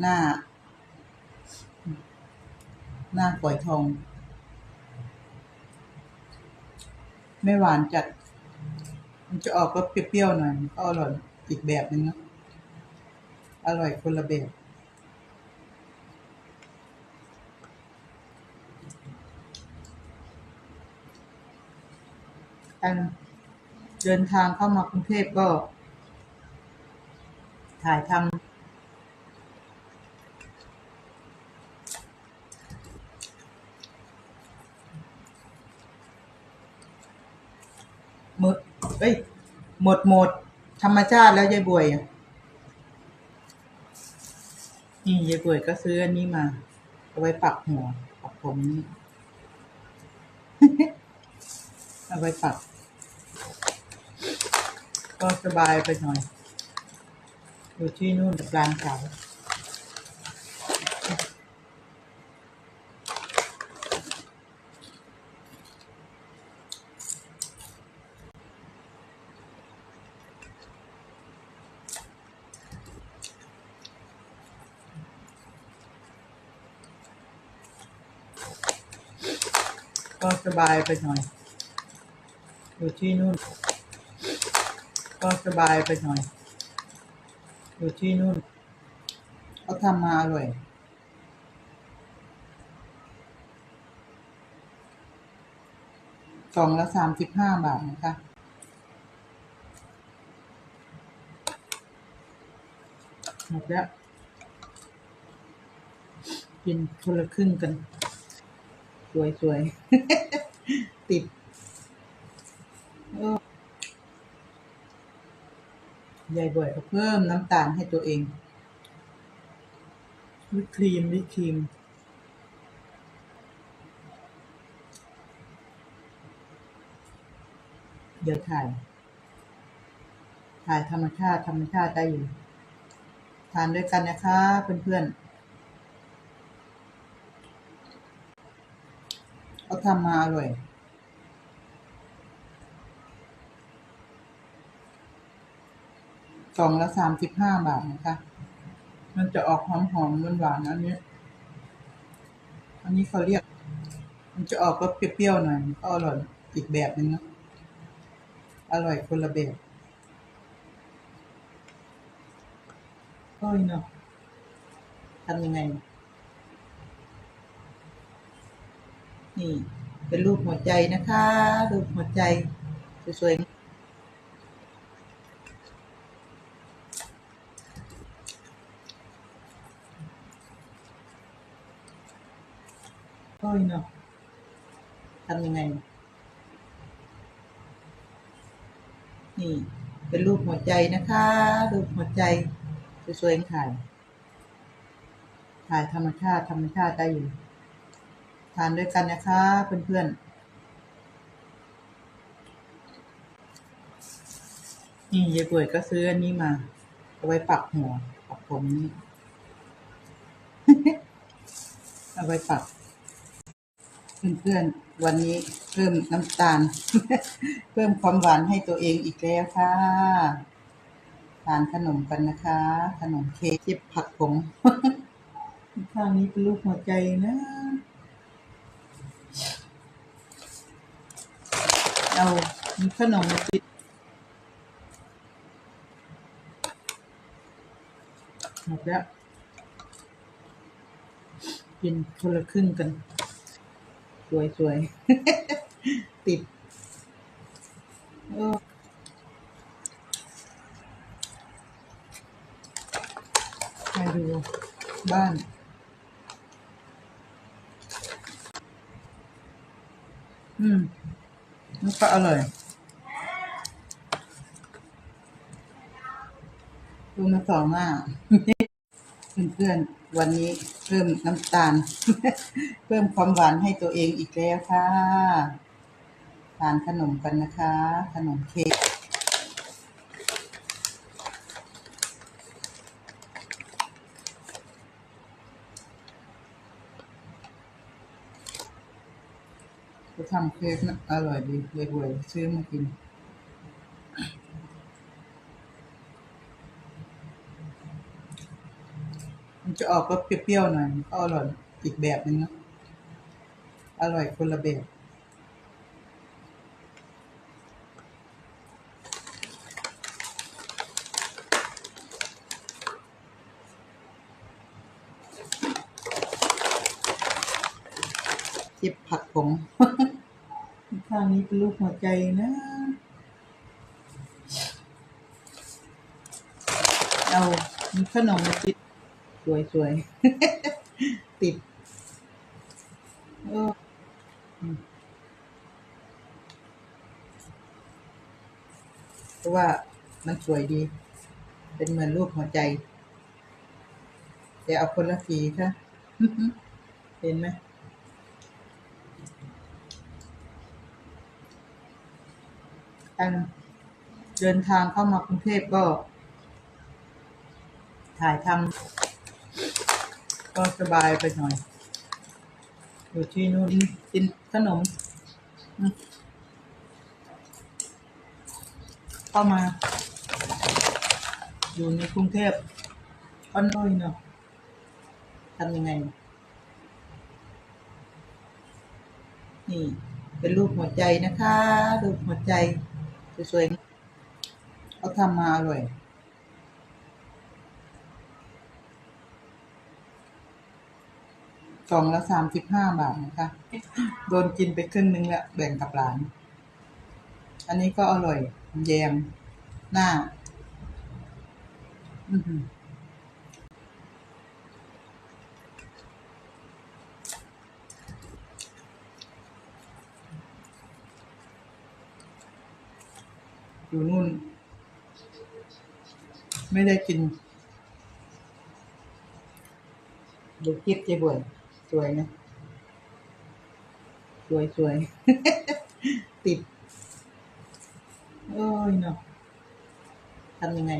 หน้า หน้าฝอยทอง ไม่หวานจัด มันจะออกรสเปรี้ยวๆหน่อยก็อร่อยอีกแบบนึงนะอร่อยคนละแบบการเดินทางเข้ามากรุงเทพก็ ถ่ายทำ มือเอ้ยหมดหมด ธรรมชาติแล้วยายบวยอะนี่ยายบวยก็ซื้ออันนี้มาเอาไว้ปักหัวปักผมนี่เอาไว้ปัก ก็สบายไปหน่อย อยู่ที่นู่นกับร้านเขา ก็สบายไปหน่อย อยู่ที่นู่น ก็สบายไปหน่อย อยู่ที่นู่นเขาทำมาอร่อยกล่องละสามสิบห้าบาทนะคะหมดแล้ว กินคนละครึ่งกัน สวยๆติดยายบ่อยเพิ่มน้ำตาลให้ตัวเองวิปครีมวิปครีมเดี๋ยวถ่าย ถ่ายธรรมชาติธรรมชาติได้อยู่ ทานด้วยกันนะคะเพื่อนๆ เขาทำมาอร่อยกล่องละสามสิบห้าบาทนะคะ มันจะออกหอมหอมหวานหวานอันนี้ อันนี้เขาเรียก มันจะออกรสเปรี้ยวๆหน่อยก็อร่อยอีกแบบนึงนะอร่อยคนละแบบก็เนาะทำยังไง นี่ เป็นรูปหัวใจนะคะ รูปหัวใจสวยๆก็เนาะทำยังไง นี่ เป็นรูปหัวใจนะคะ รูปหัวใจสวยๆถ่ายถ่ายธรรมชาติธรรมชาติได้อยู่านด้วยกันนะคะเพื่อนๆ นี่ยายป่วยก็ซื้ออันนี้มา เอาไว้ปักหัวปักผมนี่ เอาไว้ปัก เพื่อนๆ วันนี้เพิ่มน้ำตาล เพิ่มความหวานให้ตัวเองอีกแล้วค่ะทานขนมกันนะคะ ขนมเค้กผักผงข้างนี้เป็นรูปหัวใจนะ เอามีขนมมาติดหมดแล้วกินคนละครึ่งกัน สวยๆติดไปดูบ้านอืม มันก็อร่อยดูมาสองหน้าเพื่อนๆวันนี้เพิ่มน้ำตาล เพิ่มความหวานให้ตัวเองอีกแล้วค่ะทานขนมกันนะคะ ขนมเค้ก จะทำเค้กนะอร่อยดีเลยรวยซื้อมากินมันจะออกรสเปรี้ยวๆหน่อยก็อร่อยอีกแบบหนึงนะอร่อยคนละแบบจ็บผักผมข้าง นี้เป็นรูปหัวใจนะ เอามีขนมติด สวยสวยติดเอออืมเพราะว่ามันสวยดี เป็นเหมือนรูปหัวใจแต่เอาคนละสีค่ะ เห็นไหม การเดินทางเข้ามากรุงเทพก็ ถ่ายทำก็สบายไปหน่อย อยู่ที่นู่นกินขนมอืมเข้ามา อยู่ในกรุงเทพก็น้อยเนาะทำยังไง นี่เป็นรูปหัวใจนะคะ รูปหัวใจ สวยๆเขาทำมาอร่อยกล่องละสามสิบห้าบาทนะคะ โดนกินไปครึ่งนึงแล้วแบ่งกับหลาน อันนี้ก็อร่อย แยม หน้า อือ อยู่นู่น ไม่ได้กิน ดูคลิปเจ๊บวยสวยนะสวยสวยติด โอ้ยเนาะทำยังไง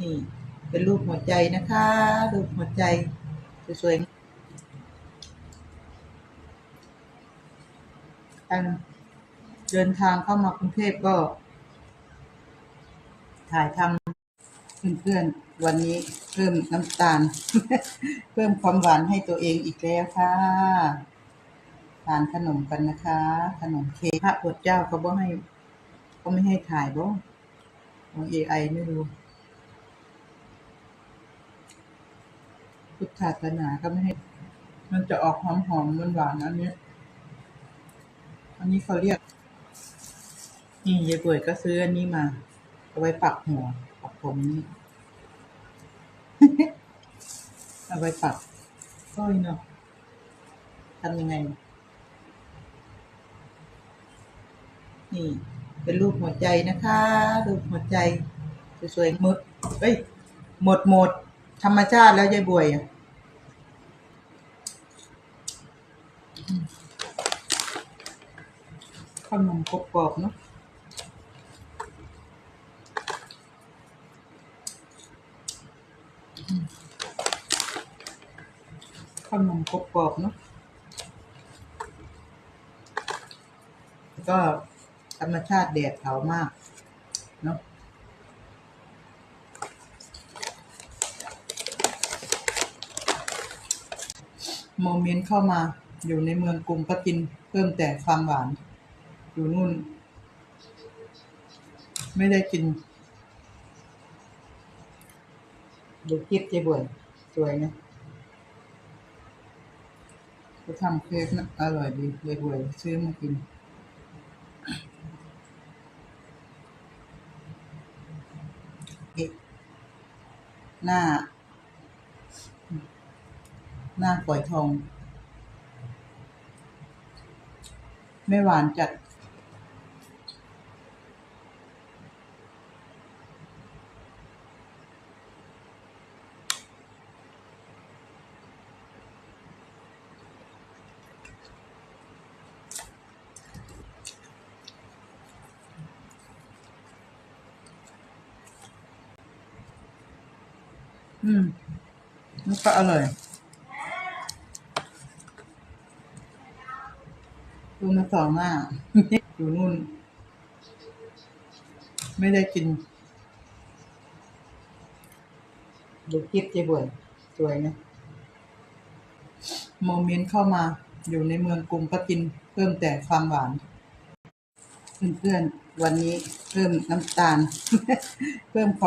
นี่ เป็นรูปหัวใจนะคะ รูปหัวใจ สวยๆการ เดินทางเข้ามากรุงเทพก็ ถ่ายทำเพื่อนๆวันนี้เพิ่มน้ำตาล เพิ่มความหวานให้ตัวเองอีกแล้วค่ะทานขนมกันนะคะ ขนมเค้กพระอดเจ้าเขาบอกให้เขาไม่ให้ถ่ายบ่ของเอไอไม่รู้พุทธศาสนาก็ไม่ให้ มันจะออกหอมหอมหวานหวานอันนี้ อันนี้เขาเรียก นี่ยายป่วยก็ซื้ออันนี้มา เอาไว้ปักหัวปักผมนี่เอาไว้ปักก้ยเนาะทำยังไง นี่ เป็นรูปหัวใจนะคะ รูปหัวใจ สวยๆหมดเอ้ยหมดหมด ธรรมชาติแล้วยายบวยอะอืมขนมกรอบๆเนาะ ขนมกรอบๆเนาะก็ธรรมชาติแดดเผามากเนาะโมเมนต์เข้ามาอยู่ในเมืองกรุงก็กินเพิ่มแต่ความหวาน อยู่นู่น ไม่ได้กิน ดูคลิปเจ๊บ่วยสวยนะ เขาทำเค้กนะอร่อยดีเลยบวยซื้อมากินเอ๊ะหน้า หน้าฝอยทอง ไม่หวานจัด อืมแล้วก็อร่อยดูมาสองหน้าอยู่นู่น ไม่ได้กิน ดูคลิปเจ๊บวยสวยไหมโมเมนต์เข้ามา อยู่ในเมืองกรุงก็กิน เพิ่มแต่ความหวาน เพื่อนๆ วันนี้เพิ่มน้ำตาล เพิ่มความ